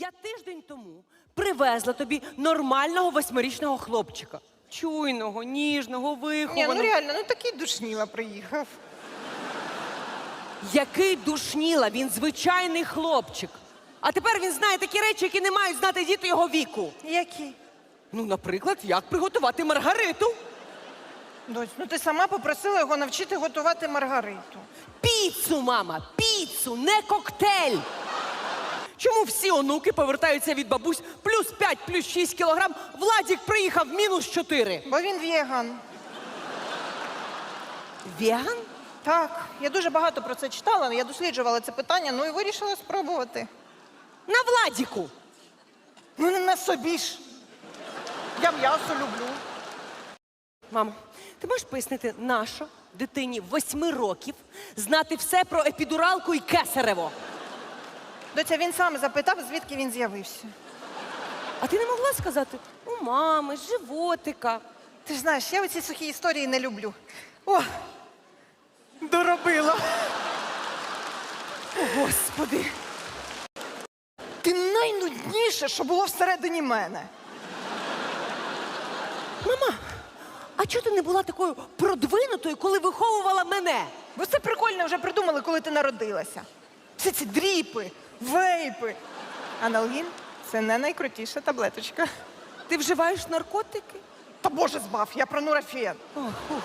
Я тиждень тому привезла тобі нормального восьмирічного хлопчика. Чуйного, ніжного, Ні, вихованого. ну реально, ну такий душніла приїхав. Який душніла, він звичайний хлопчик. А тепер він знає такі речі, які не мають знати діти його віку. Які? Ну, наприклад, як приготувати маргариту. Доць, ну ти сама попросила його навчити готувати маргариту. Піцу, мама, піцу, не коктейль. Чому всі онуки повертаються від бабусь плюс 5, плюс 6 кілограм, Владік приїхав мінус 4. Бо він веган. Веган? Так, я дуже багато про це читала, я досліджувала це питання, ну і вирішила спробувати. На Владіку. Ну не на собі ж. Я м'ясо люблю. Мамо, ти можеш пояснити, нащо дитині восьми років знати все про епідуралку і кесарево? Доця, він сам запитав, звідки він з'явився. А ти не могла сказати у мами, з животика. Ти ж знаєш, я оці сухі історії не люблю. О, доробила. О, Господи. Ти найнудніше, що було всередині мене. Мама, а чого ти не була такою продвинутою, коли виховувала мене? Бо це прикольно вже придумали, коли ти народилася. Всі ці дріпи, вейпи. Аналгін це не найкрутіша таблеточка. Ти вживаєш наркотики? Та Боже збав, я про нурофен. О, фух.